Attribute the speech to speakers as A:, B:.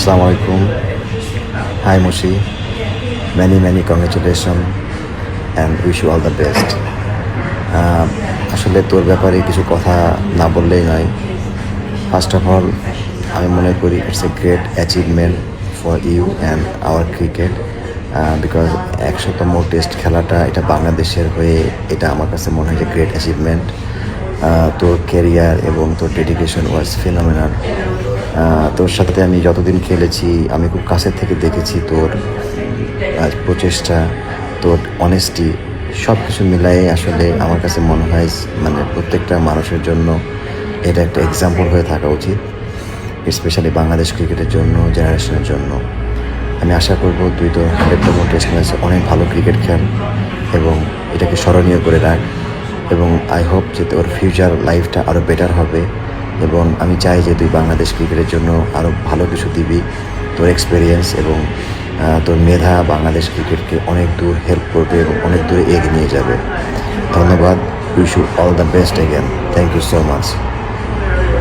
A: Assalamu আলাইকুম hi Mushi. Many many congratulations and you all the best. Ah, আসলে তোর ব্যাপারে কিছু কথা না বললেই নয় ফার্স্ট অফ অল আমি মনে করি it's a great achievement for you and our cricket because একশোতম test খেলাটা এটা বাংলাদেশের হয়ে এটা আমার কাছে মনে হয় যে গ্রেট অ্যাচিভমেন্ট তোর ক্যারিয়ার এবং তোর ডেডিকেশন ওয়াজ ফিনোমিনাল তোর সাথে আমি যতদিন খেলেছি, আমি খুব কাছের থেকে দেখেছি তোর প্রচেষ্টা, তোর অনেস্টি সব কিছু মিলাই আসলে আমার কাছে মনে হয় মানে প্রত্যেকটা মানুষের জন্য এটা একটা এক্সাম্পল হয়ে থাকা উচিত স্পেশালি বাংলাদেশ ক্রিকেটের জন্য জেনারেশনের জন্য। আমি আশা করব তুই তো হান্ড্রেডতম টেস্ট ম্যাচে অনেক ভালো ক্রিকেট খেল এবং এটাকে স্মরণীয় করে রাখ এবং আই হোপ যে তোর ফিউচার লাইফটা আরও বেটার হবে। এবং আমি চাই যে তুই বাংলাদেশ ক্রিকেটের জন্য আরও ভালো কিছু দিবি। তোর এক্সপিরিয়েন্স এবং তোর মেধা বাংলাদেশ ক্রিকেটকে অনেক দূর হেল্প করবে এবং অনেক দূরে এগিয়ে নিয়ে যাবে। ধন্যবাদ wish you all the best again thank you so much